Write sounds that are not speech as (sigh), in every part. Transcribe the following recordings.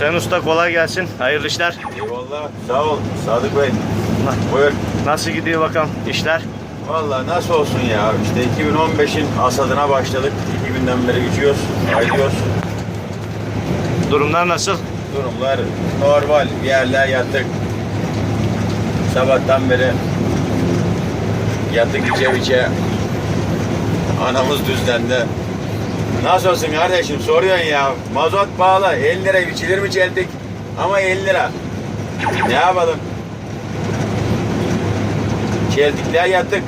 Hüseyin Usta kolay gelsin. Hayırlı işler. Eyvallah. Sağ ol Sadık Bey. Buyur. Nasıl gidiyor bakalım işler? Vallahi nasıl olsun ya. İşte 2015'in hasadına başladık. 2000'den beri içiyoruz, ayılıyoruz. Durumlar nasıl? Durumlar normal. Bir yerler yattık. Sabahtan beri yattık içe içe. Anamız düzlendi. Nasıl olsun kardeşim soruyorsun ya. Mazot pahalı. 50 lira biçilir mi çeltik? Ama 50 lira. Ne yapalım? Çeltikler yattık.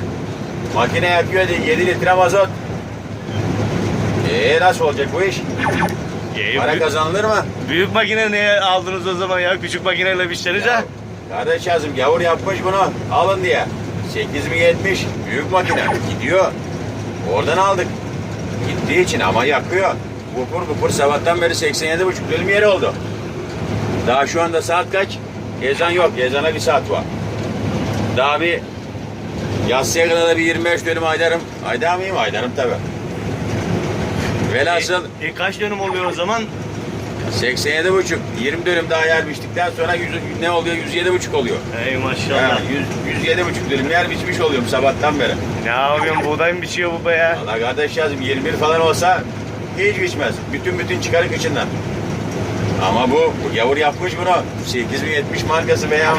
Makine yakıyor diye 7 litre mazot. Ee nasıl olacak bu iş? İyi, Para büyük, kazanılır mı? büyük makine niye aldınız o zaman ya? Küçük makineyle biçsenize. Ya, Kardeş yazım gavur yapmış bunu alın diye. 8070 büyük makine gidiyor. Oradan aldık. Gittiği için ama yakıyor. Vupur vupur sabahtan beri 87,5 dönüm yeri oldu. Daha şu anda saat kaç? Ezan yok. Ezana bir saat var. Daha bir yatsıya kadar da bir 25 dönüm aydarım. Aydar mıyım? Aydarım tabi. Velhasıl E, e, kaç dönüm oluyor o zaman? 87 buçuk. 20 dönüm daha yer biçtikten sonra 100, ne oluyor? 107 buçuk oluyor. Ey maşallah. 100, 107 buçuk dönüm yer biçmiş oluyorum sabahtan beri. Ne yapıyorsun? Buğday mı biçiyor bu be ya? Valla kardeş yazım 21 falan olsa hiç biçmez. Bütün bütün çıkarık içinden. Ama bu, bu yavur yapmış bunu. 8070 markası be ya.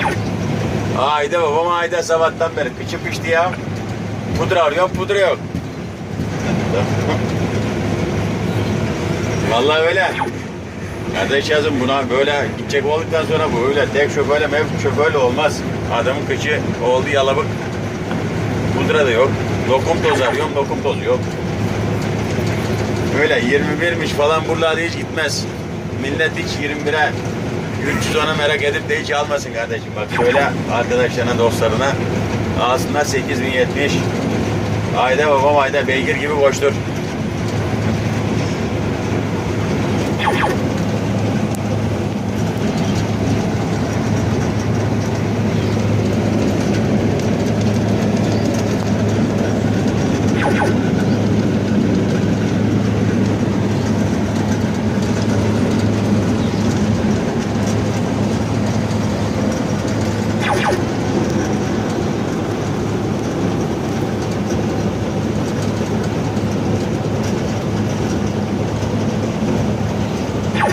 Ayda babam ayda sabahtan beri kıçı pişti ya. Pudra arıyor, pudra yok. (laughs) Vallahi öyle. Kardeş yazım buna böyle gidecek olduktan sonra bu öyle tek şoförle mevcut şoförle olmaz. Adamın kıçı oldu yalabık. Pudra da yok. Lokum tozu arıyorum, lokum tozu yok. Öyle 21'miş falan buralarda hiç gitmez. Millet hiç 21'e 310'a merak edip de hiç almasın kardeşim. Bak söyle arkadaşlarına, dostlarına. Aslında 8070. Ayda babam ayda beygir gibi koştur. Ow!